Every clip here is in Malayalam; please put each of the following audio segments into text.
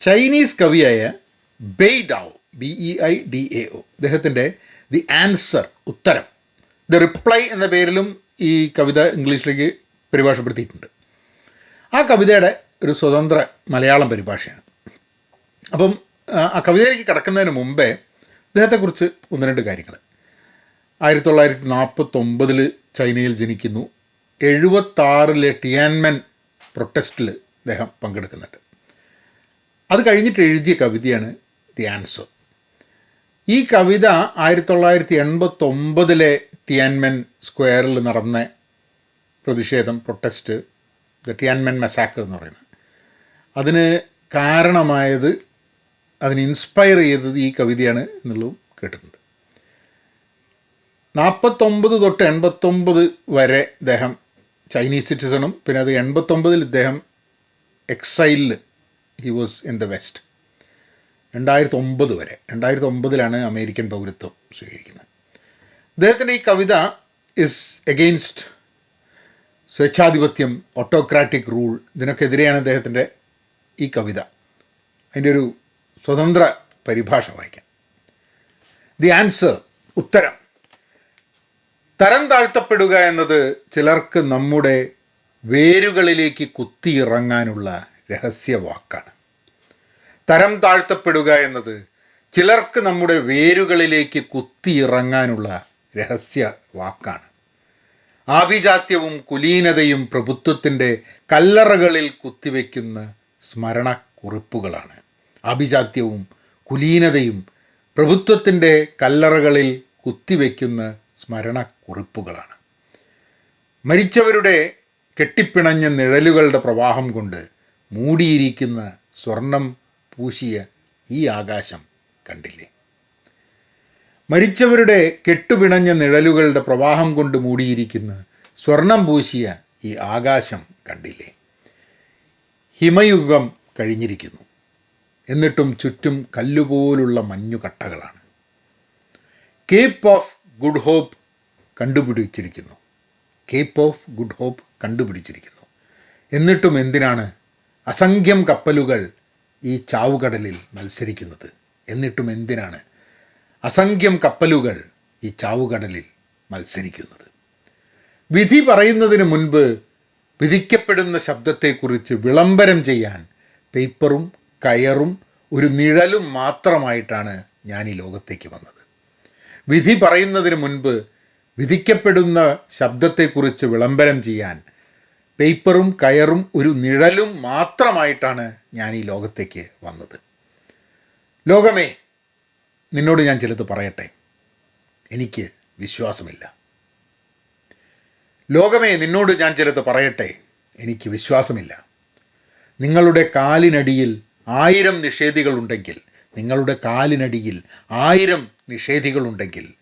Chinese കവിയായ Bei Dao B E I D A O അദ്ദേഹത്തിന്റെ ദി ആൻസർ ഉത്തരം. ദ റിപ്ലൈ എന്ന പേരിലും ഈ കവിത ഇംഗ്ലീഷിലേക്ക് പരിഭാഷപ്പെടുത്തിയിട്ടുണ്ട്. ആ കവിതയുടെ ഒരു സ്വതന്ത്ര മലയാളം പരിഭാഷയാണ്. അപ്പം ആ, കവിതയിലേക്ക് കടക്കുന്നതിന് മുമ്പേ അദ്ദേഹത്തെക്കുറിച്ച് ഒന്ന് രണ്ട് കാര്യങ്ങൾ. ആയിരത്തി തൊള്ളായിരത്തി നാൽപ്പത്തൊമ്പതിൽ ചൈനയിൽ ജനിക്കുന്നു. എഴുപത്താറിലെ ടിയാൻമെൻ പ്രൊട്ടസ്റ്റിൽ അദ്ദേഹം പങ്കെടുക്കുന്നുണ്ട്. അത് കഴിഞ്ഞിട്ട് എഴുതിയ കവിതയാണ് ദി ആൻസർ ഈ കവിത ആയിരത്തി തൊള്ളായിരത്തി എൺപത്തൊമ്പതിലെ ടിയാൻമെൻ സ്ക്വയറിൽ നടന്ന പ്രതിഷേധം പ്രൊട്ടസ്റ്റ് ദ ടിയാൻമെൻ മെസാക്കർ എന്ന് പറയുന്നത്. അതിന് കാരണമായത് അതിന് ഇൻസ്പയർ ചെയ്തത് ഈ കവിതയാണ് എന്നുള്ളതും കേട്ടിട്ടുണ്ട്. നാൽപ്പത്തൊമ്പത് തൊട്ട് എൺപത്തൊമ്പത് വരെ ഇദ്ദേഹം ചൈനീസ് സിറ്റിസണും പിന്നെ അത് എൺപത്തൊമ്പതിൽ ഇദ്ദേഹം എക്സൈലിൽ he was in the west രണ്ടായിരത്തി ഒമ്പത് വരെ. രണ്ടായിരത്തി ഒമ്പതിലാണ് അമേരിക്കൻ പൗരത്വം സ്വീകരിക്കുന്നത്. അദ്ദേഹത്തിന്റെ ഈ കവിത ഇസ് എഗെയിൻസ്റ്റ് സ്വേച്ഛാധിപത്യം ഓട്ടോക്രാറ്റിക് റൂൾ ഇതിനൊക്കെതിരെയാണ് അദ്ദേഹത്തിന്റെ ഈ കവിത. അതിന്റെ ഒരു സ്വതന്ത്ര പരിഭാഷ വായിക്കാം. ദി ആൻസർ ഉത്തരം. തരം താഴ്ത്തപ്പെടുക എന്നത് ചിലർക്ക് നമ്മുടെ വേരുകളിലേക്ക് കുത്തിയിറങ്ങാനുള്ള രഹസ്യവാക്കാണ്. തരം താഴ്ത്തപ്പെടുക എന്നത് ചിലർക്ക് നമ്മുടെ വേരുകളിലേക്ക് കുത്തിയിറങ്ങാനുള്ള രഹസ്യ വാക്കാണ് ആഭിജാത്യവും കുലീനതയും പ്രഭുത്വത്തിന്റെ കല്ലറകളിൽ കുത്തിവെക്കുന്ന സ്മരണക്കുറിപ്പുകളാണ്. ആഭിജാത്യവും കുലീനതയും പ്രഭുത്വത്തിന്റെ കല്ലറകളിൽ കുത്തിവെക്കുന്ന സ്മരണക്കുറിപ്പുകളാണ്. മരിച്ചവരുടെ കെട്ടിപ്പിണഞ്ഞ നിഴലുകളുടെ പ്രവാഹം കൊണ്ട് മൂടിയിരിക്കുന്ന സ്വർണം പൂശിയ ഈ ആകാശം കണ്ടില്ലേ? മരിച്ചവരുടെ കെട്ടുപിണഞ്ഞ നിഴലുകളുടെ പ്രവാഹം കൊണ്ട് മൂടിയിരിക്കുന്ന സ്വർണം പൂശിയ ഈ ആകാശം കണ്ടില്ലേ? ഹിമയുഗം കഴിഞ്ഞിരിക്കുന്നു. എന്നിട്ടും ചുറ്റും കല്ലുപോലുള്ള മഞ്ഞുകട്ടകളാണ്. കേപ്പ് ഓഫ് ഗുഡ് ഹോപ്പ് കണ്ടുപിടിച്ചിരിക്കുന്നു. കേപ്പ് ഓഫ് ഗുഡ് ഹോപ്പ് കണ്ടുപിടിച്ചിരിക്കുന്നു. എന്നിട്ടും എന്തിനാണ് അസംഖ്യം കപ്പലുകൾ ഈ ചാവുകടലിൽ മത്സരിക്കുന്നത്. എന്നിട്ടും എന്തിനാണ് അസംഖ്യം കപ്പലുകൾ ഈ ചാവുകടലിൽ മത്സരിക്കുന്നത്? വിധി പറയുന്നതിന് മുൻപ് വിധിക്കപ്പെടുന്ന ശബ്ദത്തെക്കുറിച്ച് വിളംബരം ചെയ്യാൻ പേപ്പറും കയറും ഒരു നിഴലും മാത്രമായിട്ടാണ് ഞാൻ ഈ ലോകത്തേക്ക് വന്നത്. വിധി പറയുന്നതിന് മുൻപ് വിധിക്കപ്പെടുന്ന ശബ്ദത്തെക്കുറിച്ച് വിളംബരം ചെയ്യാൻ പേപ്പറും കയറും ഒരു നിഴലും മാത്രമായിട്ടാണ് ഞാൻ ഈ ലോകത്തേക്ക് വന്നത്. ലോകമേ നിന്നോട് ഞാൻ ചിലത് പറയട്ടെ. എനിക്ക് വിശ്വാസമില്ല. ലോകമേ നിന്നോട് ഞാൻ ചിലത് പറയട്ടെ. എനിക്ക് വിശ്വാസമില്ല. നിങ്ങളുടെ കാലിനടിയിൽ ആയിരം നിഷേധികളുണ്ടെങ്കിൽ നിങ്ങളുടെ കാലിനടിയിൽ ആയിരം നിഷേധികളുണ്ടെങ്കിൽ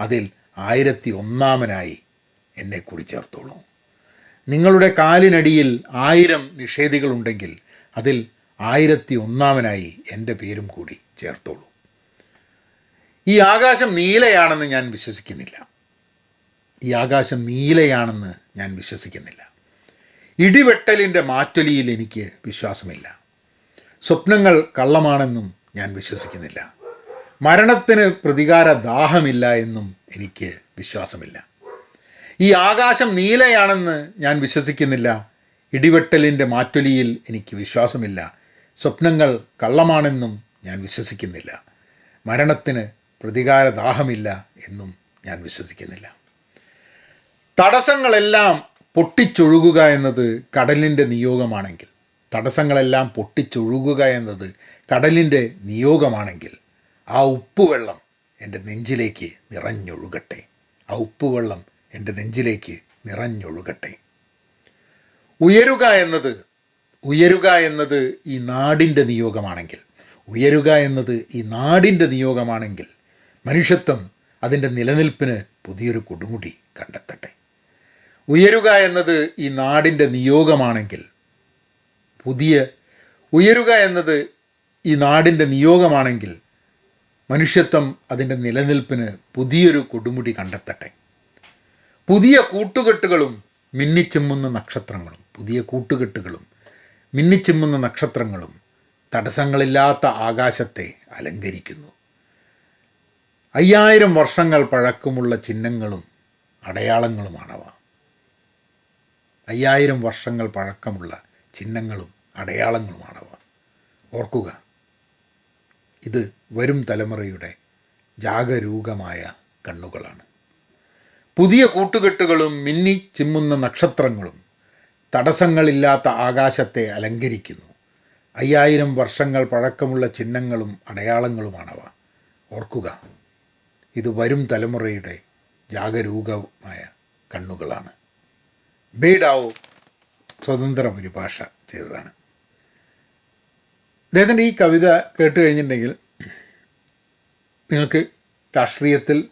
അതിൽ ആയിരത്തി ഒന്നാമനായി എന്നെ കൂടി ചേർത്തോളൂ. നിങ്ങളുടെ കാലിനടിയിൽ ആയിരം നിഷേധികളുണ്ടെങ്കിൽ അതിൽ ആയിരത്തി ഒന്നാമനായി എന്റെ പേരും കൂടി ചേർത്തോളൂ. ഈ ആകാശം നീലയാണെന്ന് ഞാൻ വിശ്വസിക്കുന്നില്ല. ഈ ആകാശം നീലയാണെന്ന് ഞാൻ വിശ്വസിക്കുന്നില്ല. ഇടിവെട്ടലിന്റെ മാറ്റൊലിയിൽ എനിക്ക് വിശ്വാസമില്ല. സ്വപ്നങ്ങൾ കള്ളമാണെന്നും ഞാൻ വിശ്വസിക്കുന്നില്ല. മരണത്തിന് പ്രതികാര ദാഹമില്ല എന്നും എനിക്ക് വിശ്വാസമില്ല. ഈ ആകാശം നീലയാണെന്ന് ഞാൻ വിശ്വസിക്കുന്നില്ല. ഇടിവെട്ടലിന്റെ മാറ്റൊലിയിൽ എനിക്ക് വിശ്വാസമില്ല. സ്വപ്നങ്ങൾ കള്ളമാണെന്നും ഞാൻ വിശ്വസിക്കുന്നില്ല. മരണത്തിന് പ്രതികാര ദാഹമില്ല എന്നും ഞാൻ വിശ്വസിക്കുന്നില്ല. തടസ്സങ്ങളെല്ലാം പൊട്ടിച്ചൊഴുകുക എന്നത് കടലിന്റെ നിയോഗമാണെങ്കിൽ. തടസ്സങ്ങളെല്ലാം പൊട്ടിച്ചൊഴുകുക എന്നത് കടലിന്റെ നിയോഗമാണെങ്കിൽ. ആ ഉപ്പുവെള്ളം എന്റെ നെഞ്ചിലേക്ക് നിറഞ്ഞൊഴുകട്ടെ. ആ ഉപ്പുവെള്ളം എന്റെ നെഞ്ചിലേക്ക് നിറഞ്ഞൊഴുകട്ടെ. ഉയരുക എന്നത് ഉയരുക എന്നത് ഈ നാടിന്റെ നിയോഗമാണെങ്കിൽ ഉയരുക എന്നത് ഈ നാടിന്റെ നിയോഗമാണെങ്കിൽ മനുഷ്യത്വം അതിന്റെ നിലനിൽപ്പിന് പുതിയൊരു കൊടുമുടി കണ്ടെത്തട്ടെ. ഉയരുക എന്നത് ഈ നാടിന്റെ നിയോഗമാണെങ്കിൽ പുതിയ ഉയരുക എന്നത് ഈ നാടിന്റെ നിയോഗമാണെങ്കിൽ മനുഷ്യത്വം അതിന്റെ നിലനിൽപ്പിന് പുതിയൊരു കൊടുമുടി കണ്ടെത്തട്ടെ. പുതിയ കൂട്ടുകെട്ടുകളും മിന്നിച്ചിമ്മുന്ന നക്ഷത്രങ്ങളും പുതിയ കൂട്ടുകെട്ടുകളും മിന്നിച്ചിമ്മുന്ന നക്ഷത്രങ്ങളും തടസ്സങ്ങളില്ലാത്ത ആകാശത്തെ അലങ്കരിക്കുന്നു. അയ്യായിരം വർഷങ്ങൾ പഴക്കമുള്ള ചിഹ്നങ്ങളും അടയാളങ്ങളുമാണവ. അയ്യായിരം വർഷങ്ങൾ പഴക്കമുള്ള ചിഹ്നങ്ങളും അടയാളങ്ങളുമാണവ. ഓർക്കുക ഇത് വരും തലമുറയുടെ ജാഗരൂകമായ കണ്ണുകളാണ്. പുതിയ കൂട്ടുകെട്ടുകളും മിന്നി ചിമ്മുന്ന നക്ഷത്രങ്ങളും തടസ്സങ്ങളില്ലാത്ത ആകാശത്തെ അലങ്കരിക്കുന്നു. അയ്യായിരം വർഷങ്ങൾ പഴക്കമുള്ള ചിഹ്നങ്ങളും അടയാളങ്ങളുമാണവ. ഓർക്കുക ഇത് വരും തലമുറയുടെ ജാഗരൂകമായ കണ്ണുകളാണ്. ബേഡാവോ സ്വതന്ത്ര പരിഭാഷ ചെയ്തതാണ്. അദ്ദേഹത്തിന്റെ ഈ കവിത കേട്ട് കഴിഞ്ഞിട്ടുണ്ടെങ്കിൽ നിങ്ങൾക്ക് രാഷ്ട്രീയത്തിൽ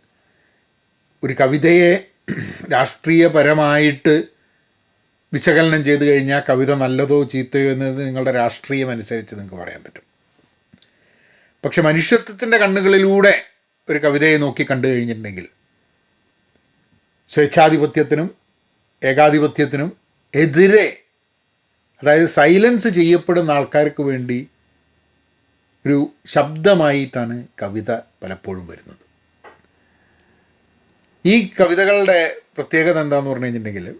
ഒരു കവിതയെ രാഷ്ട്രീയപരമായിട്ട് വിശകലനം ചെയ്ത് കഴിഞ്ഞാൽ കവിത നല്ലതോ ചീത്തയോ എന്നത് നിങ്ങളുടെ രാഷ്ട്രീയം അനുസരിച്ച് നിങ്ങൾക്ക് പറയാൻ പറ്റും. പക്ഷെ മനുഷ്യത്വത്തിന്റെ കണ്ണുകളിലൂടെ ഒരു കവിതയെ നോക്കി കണ്ടു കഴിഞ്ഞിട്ടുണ്ടെങ്കിൽ സ്വേച്ഛാധിപത്യത്തിനും ഏകാധിപത്യത്തിനും എതിരെ അതായത് സൈലൻസ് ചെയ്യപ്പെടുന്ന ആൾക്കാർക്ക് വേണ്ടി ഒരു ശബ്ദമായിട്ടാണ് കവിത പലപ്പോഴും വരുന്നത്. ഈ കവിതകളുടെ പ്രത്യേകത എന്താണെന്ന് പറഞ്ഞു കഴിഞ്ഞിട്ടുണ്ടെങ്കിൽ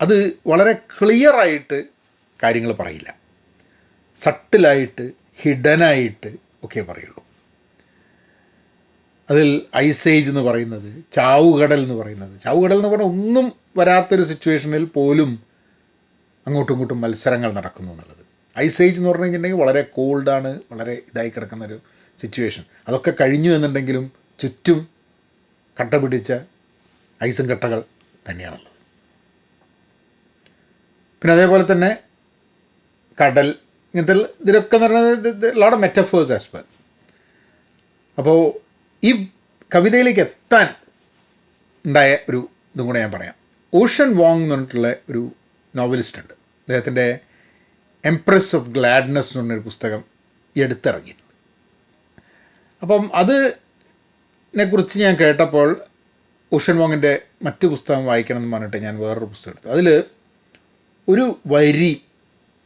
അത് വളരെ ക്ലിയറായിട്ട് കാര്യങ്ങൾ പറയില്ല. സട്ടിലായിട്ട് ഹിഡനായിട്ട് ഒക്കെ പറയുള്ളൂ. അതിൽ ഐസേജ് എന്ന് പറയുന്നത് ചാവുകടൽ എന്ന് പറയുന്നത്. ചാവുകടൽ എന്ന് പറഞ്ഞാൽ ഒന്നും വരാത്തൊരു സിറ്റുവേഷനിൽ പോലും അങ്ങോട്ടും ഇങ്ങോട്ടും മത്സരങ്ങൾ നടക്കുന്നു എന്നുള്ളത്. ഐസേജ് എന്ന് പറഞ്ഞു കഴിഞ്ഞിട്ടുണ്ടെങ്കിൽ വളരെ കോൾഡാണ് വളരെ ഇതായി കിടക്കുന്ന ഒരു സിറ്റുവേഷൻ അതൊക്കെ കഴിഞ്ഞു എന്നുണ്ടെങ്കിലും ചുറ്റും കട്ട പിടിച്ച ഐസും കട്ടകൾ തന്നെയാണുള്ളത്. പിന്നെ അതേപോലെ തന്നെ കടൽ ഇങ്ങനത്തെ ഇതിലൊക്കെ എന്ന് പറയുന്നത് ലോഡ് മെറ്റഫേഴ്സ് ആസ് വെൽ അപ്പോൾ ഈ കവിതയിലേക്ക് എത്താൻ ഉണ്ടായ ഒരു ഇതും കൂടെ ഞാൻ പറയാം. ഓഷൻ വാങ് എന്ന് പറഞ്ഞിട്ടുള്ള ഒരു നോവലിസ്റ്റ് ഉണ്ട്. അദ്ദേഹത്തിന്റെ എംപ്രസ് ഓഫ് ഗ്ലാഡ്നസ് എന്ന് പറഞ്ഞൊരു പുസ്തകം ഈ അടുത്തിറങ്ങിയിട്ടുണ്ട് അപ്പം അതിനെ കുറിച്ച് ഞാൻ കേട്ടപ്പോൾ ഉഷൻ വോങ്ങിന്റെ മറ്റു പുസ്തകം വായിക്കണം എന്ന് പറഞ്ഞിട്ട് ഞാൻ വേറൊരു പുസ്തകം എടുത്തു. അതിൽ ഒരു വരി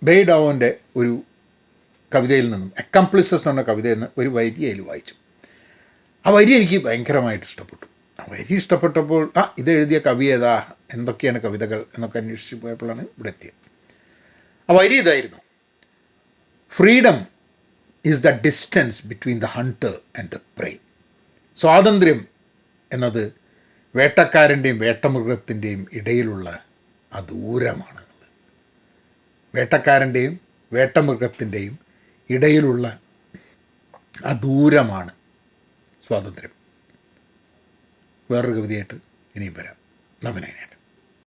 ബേ ഡാവോന്റെ ഒരു കവിതയിൽ നിന്നും അക്കംപ്ലിസസ് എന്ന കവിതയിൽ നിന്ന് ഒരു വരി അതിൽ വായിച്ചു. ആ വരി എനിക്ക് ഭയങ്കരമായിട്ട് ഇഷ്ടപ്പെട്ടു. ആ വരി ഇഷ്ടപ്പെട്ടപ്പോൾ ആ ഇത് എഴുതിയ കവി ഏതാ എന്തൊക്കെയാണ് കവിതകൾ എന്നൊക്കെ അന്വേഷിച്ച് പോയപ്പോഴാണ് ഇവിടെ എത്തിയത്. ആ വരി ഇതായിരുന്നു. Freedom is the distance between the hunter and the prey സ്വാതന്ത്ര്യം എന്നത് വേട്ടക്കാരന്റെയും വേട്ടമൃഗത്തിന്റെയും ഇടയിലുള്ള ആ ദൂരമാണ് വേട്ടക്കാരന്റെയും വേട്ടമൃഗത്തിന്റെയും ഇടയിലുള്ള ആ ദൂരമാണ് സ്വാതന്ത്ര്യം. വേറൊരു കവിതയായിട്ട് ഇനിയും വരാം. നവനായിട്ട്